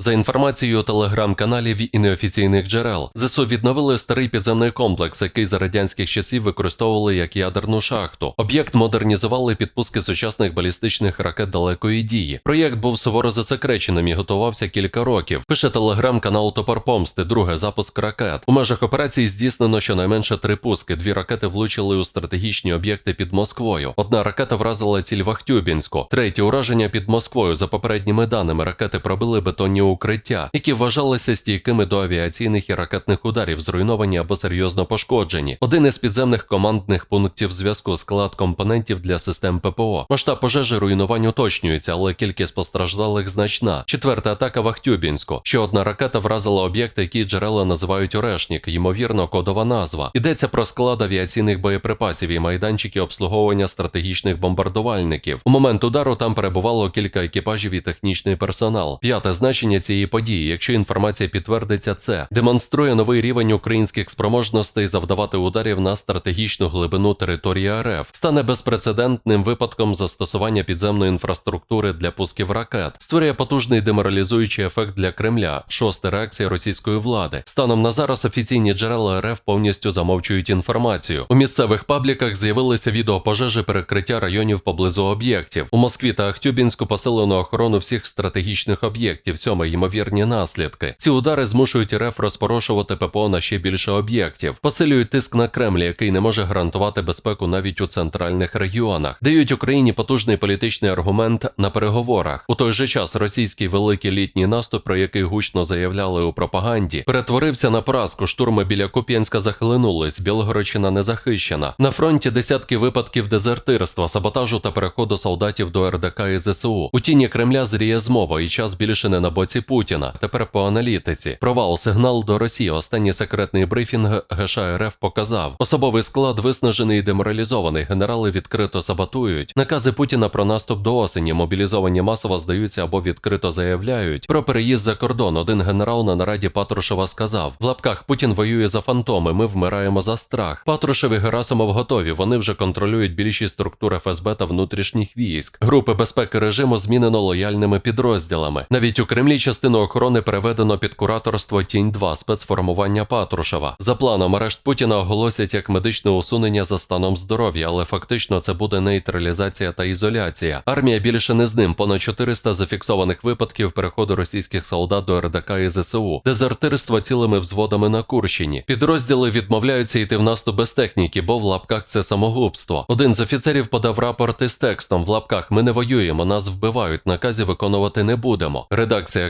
За інформацією телеграм-каналів і неофіційних джерел, ЗСУ відновили старий підземний комплекс, який за радянських часів використовували як ядерну шахту. Об'єкт модернізували під пуски сучасних балістичних ракет далекої дії. Проєкт був суворо засекреченим і готувався кілька років. Пише телеграм-канал Топор Помсти, друге запуск ракет. У межах операції здійснено щонайменше три пуски. Дві ракети влучили у стратегічні об'єкти під Москвою. Одна ракета вразила ціль Вахтюбінську. Третє ураження під Москвою. За попередніми даними, ракети пробили бетонні укриття, які вважалися стійкими до авіаційних і ракетних ударів, зруйновані або серйозно пошкоджені. Один із підземних командних пунктів зв'язку склад компонентів для систем ППО. Масштаб пожежі руйнувань уточнюється, але кількість постраждалих значна. Четверта атака Вахтюбінську. Ще одна ракета вразила об'єкт, який джерела називають Орешнік, ймовірно, кодова назва. Йдеться про склад авіаційних боєприпасів і майданчики обслуговування стратегічних бомбардувальників. У момент удару там перебувало кілька екіпажів і технічний персонал. П'яте значення цієї події, якщо інформація підтвердиться, це демонструє новий рівень українських спроможностей завдавати ударів на стратегічну глибину території РФ, стане безпрецедентним випадком застосування підземної інфраструктури для пусків ракет, створює потужний деморалізуючий ефект для Кремля. Шоста реакція російської влади. Станом на зараз офіційні джерела РФ повністю замовчують інформацію. У місцевих пабліках з'явилися відео пожежі перекриття районів поблизу об'єктів. У Москві та Ахтюбінську посилено охорону всіх стратегічних об'єктів. Сьоме ймовірні наслідки. Ці удари змушують РФ розпорошувати ППО на ще більше об'єктів, посилюють тиск на Кремль, який не може гарантувати безпеку навіть у центральних регіонах, дають Україні потужний політичний аргумент на переговорах. У той же час російський великий літній наступ, про який гучно заявляли у пропаганді, перетворився на поразку. Штурми біля Куп'янська захлинулись, Білгородщина не захищена. На фронті десятки випадків дезертирства, саботажу та переходу солдатів до РДК і ЗСУ. У тіні Кремля зріє змова, і час більше не на боці Путіна. Тепер по аналітиці. Провал сигнал до Росії. Останній секретний брифінг ГШ РФ показав. Особовий склад виснажений і деморалізований. Генерали відкрито саботують. Накази Путіна про наступ до осені. Мобілізовані масово здаються або відкрито заявляють. Про переїзд за кордон. Один генерал на нараді Патрушева сказав: в лапках Путін воює за фантоми. Ми вмираємо за страх. Патрушев і Герасимов готові. Вони вже контролюють більшість структур ФСБ та внутрішніх військ. Групи безпеки режиму змінено лояльними підрозділами. Навіть у Кремлі частину охорони переведено під кураторство Тінь 2 спецформування Патрушева. За планом арешт Путіна оголосять як медичне усунення за станом здоров'я, але фактично це буде нейтралізація та ізоляція. Армія більше не з ним. Понад 400 зафіксованих випадків переходу російських солдат до РДК і ЗСУ, дезертирство цілими взводами на Курщині. Підрозділи відмовляються йти в наступ без техніки, бо в лапках це самогубство. Один з офіцерів подав рапорт із текстом в лапках Ми не воюємо, нас вбивають, накази виконувати не будемо. Редакція